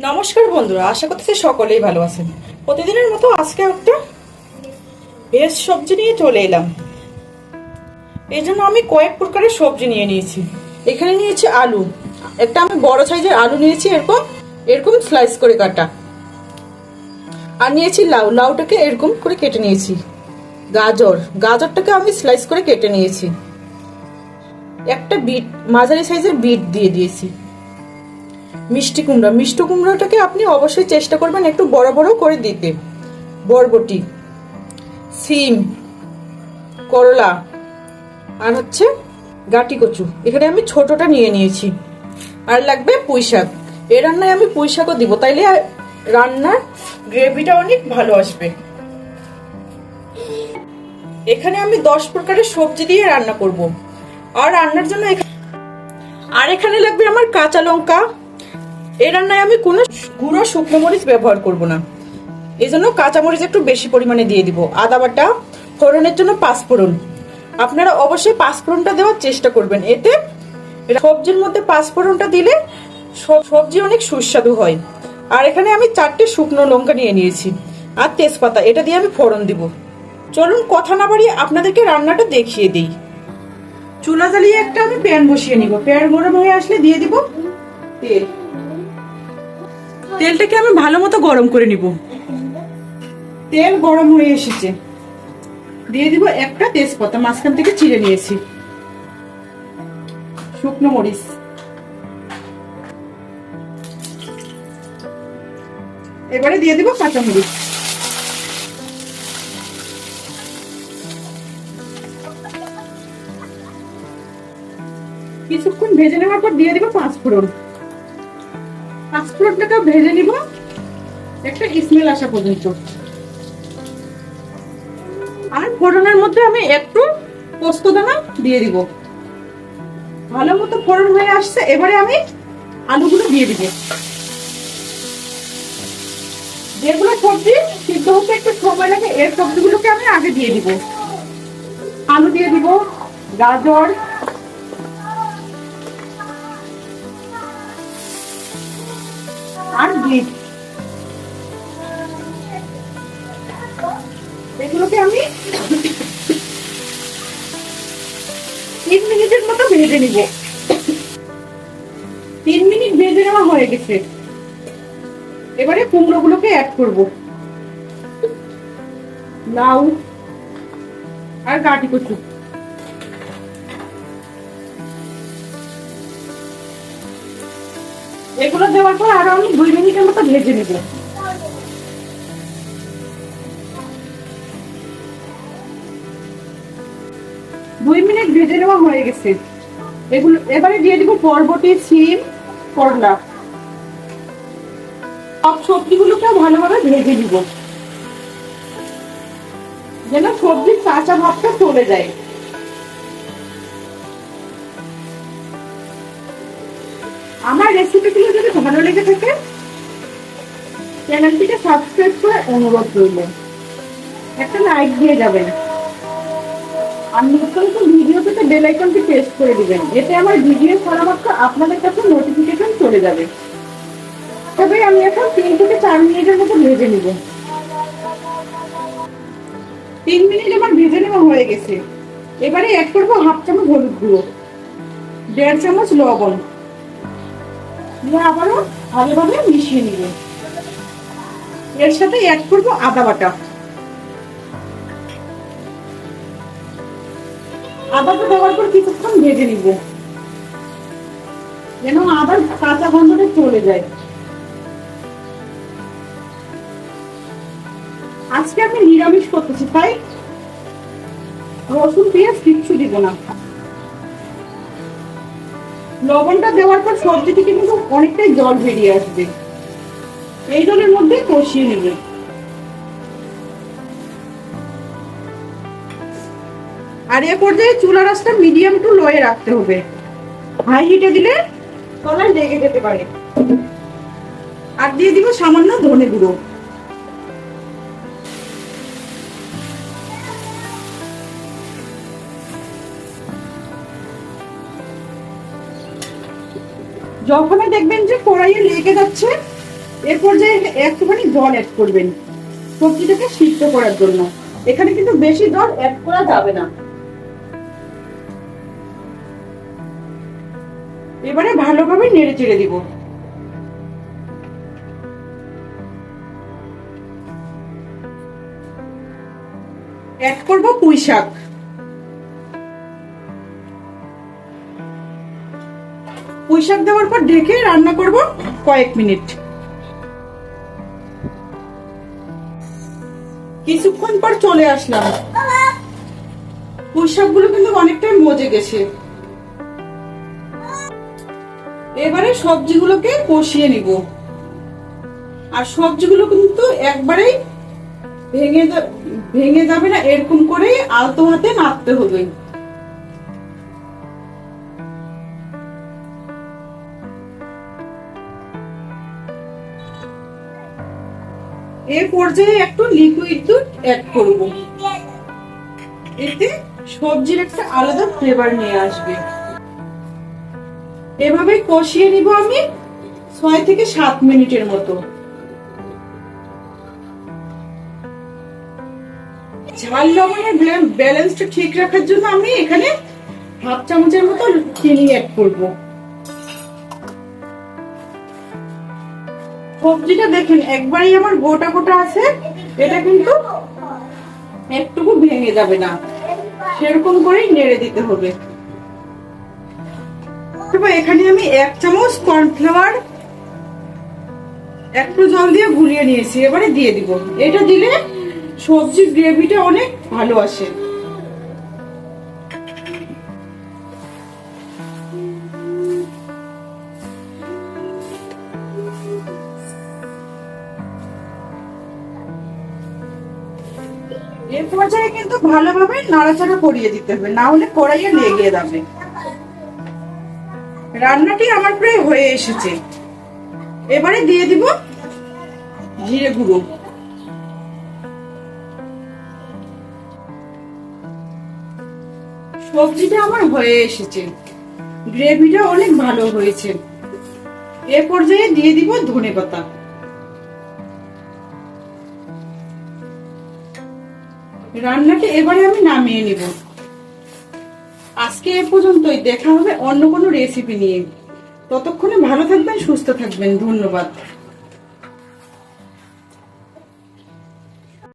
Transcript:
নমস্কার বন্ধুরা, আশা করতেছি সকলেই ভালো আছেন। প্রতিদিনের মতো আজকে একটা ভেজ সবজি নিয়ে চলে এলাম। এই জন্য আমি কয়েক প্রকারের সবজি নিয়ে নিয়েছি। এখানে নিয়েছি আলু। একটা আমি বড় সাইজের আলু নিয়েছি, এরকম এরকম স্লাইস করে কাটা। আর নিয়েছি লাউ। লাউটাকে এরকম করে কেটে নিয়েছি। গাজর। গাজরটাকে আমি স্লাইস করে কেটে নিয়েছি। একটা বিট, মাঝারি সাইজের বিট দিয়ে দিয়েছি। মিষ্টি কুমড়া। মিষ্টি কুমড়াটাকে আপনি অবশ্যই চেষ্টা করবেন একটু বড় বড় করে দিতে। বরবটি, সিম, করলা, আর হচ্ছে গাটি কচু। এখানে আমি ছোটটা নিয়ে নিয়েছি। আর লাগবে পুঁই শাক। এ রান্নায় আমি পুঁই শাকও দিব। তাইলে রান্নার গ্রেভিটা অনেক ভালো আসবে। এখানে আমি দশ প্রকারের সবজি দিয়ে রান্না করব। আর রান্নার জন্য আর এখানে লাগবে আমার কাঁচা লঙ্কা এই রান্নায় আমি কোনো গুঁড়ো শুকনো মরিচ ব্যবহার করব না। এই জন্য কাঁচামরিচ একটু বেশি পরিমাণে দিয়ে দিব। আদা বাটা, ফোড়নের জন্য পাঁচফোড়ন। আপনারা অবশ্যই পাঁচফোড়নটা দেওয়ার চেষ্টা করবেন। এতে সবজির মধ্যে পাঁচফোড়নটা দিলে সবজি অনেক সুস্বাদু হয়। আর এখানে আমি চারটে শুকনো লঙ্কা নিয়ে নিয়েছি আর তেজপাতা। এটা দিয়ে আমি ফোড়ন দিব। চলুন কথা না বাড়িয়ে আপনাদেরকে রান্নাটা দেখিয়ে দিই। চুলা জ্বালিয়ে একটা আমি প্যান বসিয়ে নিব। প্যান গরম হয়ে আসলে দিয়ে দিব তেল। তেলটাকে আমি ভালো মতো গরম করে নিব। তেল গরম হয়ে এসেছে। দিয়ে দিব একটা তেজপাতা, মাঝখান থেকে চিড়ে নিয়েছি। শুকনো মরিচ। এবারে দিয়ে দিব কাঁচা মরিচ কিছুক্ষণ ভেজে নেওয়ার পর দিয়ে দিব পাঁচ ফোড়ন পাঁচফোড়নটাকে ভেজে নিব। একটা স্মেল আসা পর্যন্ত। আর ফোড়নের মধ্যে আমি একটু পোস্ত দানা দিয়ে দিব। ভালো মতো ফোড়ন হয়ে আসছে, এবারে আমি আলুগুলো দিয়ে দিব। যেগুলো সবজি সিদ্ধ হতে একটু সময় লাগে, এর সবজিগুলোকে আমি আগে দিয়ে দিব। আলু দিয়ে দিব, গাজর এগুলোকে আমি তিন মিনিটের মতো ভেজে তিন মিনিট নেওয়া হয়ে গেছে। এবারে কুমড়ো গুলোকে অ্যাড করব। লাউ আর গাটি কচু। এগুলো দেওয়ার পর আরও আমি দুই মিনিটের মতো ভেজে নেব। দুই মিনিট ভেজে নেওয়া হয়ে গেছে। এগুলো এবারে দিয়ে দিব বরবটি, সিম, করলা। সব সবজিগুলোকেও ভালোভাবে ভেজে দিব যেন সবজির কাঁচা ভাবটা চলে যায়। আমার রেসিপিগুলো যদি ভালো লেগে থাকে চ্যানেলটিকে সাবস্ক্রাইব করে অনুরোধ রইল। একটা লাইক দিয়ে যাবেন। আর নতুন নতুন ভিডিও পেতে বেল আইকনটি প্রেস করে দিবেন। এতে আমার ভিডিও ছাড়া মাত্র আপনাদের কাছে নোটিফিকেশন চলে যাবে। তবে আমি এখন তিন থেকে চার মিনিটের মতো ভেজে নিব। তিন মিনিট আমার ভেজে নেওয়া হয়ে গেছে। এবারে অ্যাড করব হাফ চামচ হলুদ গুঁড়ো, দেড় চামচ লবণ। দিয়ে আবারও ভালোভাবে মিশিয়ে নিব। এর সাথে অ্যাড করব আদা বাটা। আদাটা দেওয়ার পর কিছুক্ষণ ভেজে নিব। যেন আদার কাঁচা গন্ধটা চলে যায়। আজকে আমি নিরামিষ করতেছি, তাই রসুন পেঁয়াজ কিচ্ছু দিব না। লবণটা দেওয়ার পর সবজি থেকে কিন্তু অনেকটাই জল বেরিয়ে আসবে। এই জলের মধ্যে কষিয়ে নেবে। আর এ পর্যায়ে চুলা রাসটা মিডিয়াম টু লোয়ে রাখতে হবে। হাই হিটে দিলে তলায় লেগে যেতে পারে। আর দিয়ে দিব সামান্য ধনে গুঁড়ো। যখনই দেখবেন যে কড়াইয়ে লেগে যাচ্ছে, এরপর পর্যায়ে একটুখানি জল অ্যাড করবেন, সবজিটাকে সিদ্ধ করার জন্য। এখানে কিন্তু বেশি জল অ্যাড করা যাবে না। এবারে ভালোভাবে নেড়ে চেড়ে দিব। অ্যাড করব পুঁই শাক। পুঁই শাক দেওয়ার পর ঢেকে রান্না করব কয়েক মিনিট। কিছুক্ষণ পর চলে আসলাম। পুঁই শাকগুলো কিন্তু অনেকটাই মজে গেছে। এবারে সবজিগুলোকে কষিয়ে নিব। আর সবজিগুলো কিন্তু একবারেই ভেঙে ভেঙে যাবে না, এরকম করে আলতো হাতে নাড়তে হবে। এর পর্যায়ে একটু লিকুইড দুধ অ্যাড করব। এতে সবজির একটা আলাদা ফ্লেভার নিয়ে আসবে। এভাবে কষিয়ে নিব আমি ছয় থেকে সাত মিনিটের মতো। ঝাল লবণের ব্যালেন্সটা ঠিক রাখার জন্য আমি এখানে হাফ চামচের মতো চিনি অ্যাড করব। সবজিটা দেখেন, একবারই আমার গোটা গোটা আছে, এটা কিন্তু একটুকু ভেঙে যাবে না। সেরকম করেই নেড়ে দিতে হবে। এখানে আমি এক চামচ কর্নফ্লাওয়ার, একটু জল দিয়ে গুলিয়ে নিয়েছি, এবারে দিয়ে দিব। এটা দিলে সবজির গ্রেভিটা অনেক ভালো আসে। এর কিন্তু ভালোভাবে নাড়াচাড়া করিয়ে দিতে হবে, না হলে কড়াইয়ে লেগে যাবে। রান্নাটি আমার প্রায় হয়ে এসেছে। এবারে দিয়ে দিব জিরে গুঁড়ো। সবজিটা আমার হয়ে এসেছে। গ্রেভিটা অনেক ভালো হয়েছে। এ পর্যায়ে দিয়ে দিব ধনে পাতা রান্নাটা এবারে আমি নামিয়ে নিব। আজকে এ পর্যন্তই। দেখা হবে অন্য কোনো রেসিপি নিয়ে। ততক্ষণে ভালো থাকবেন, সুস্থ থাকবেন। ধন্যবাদ।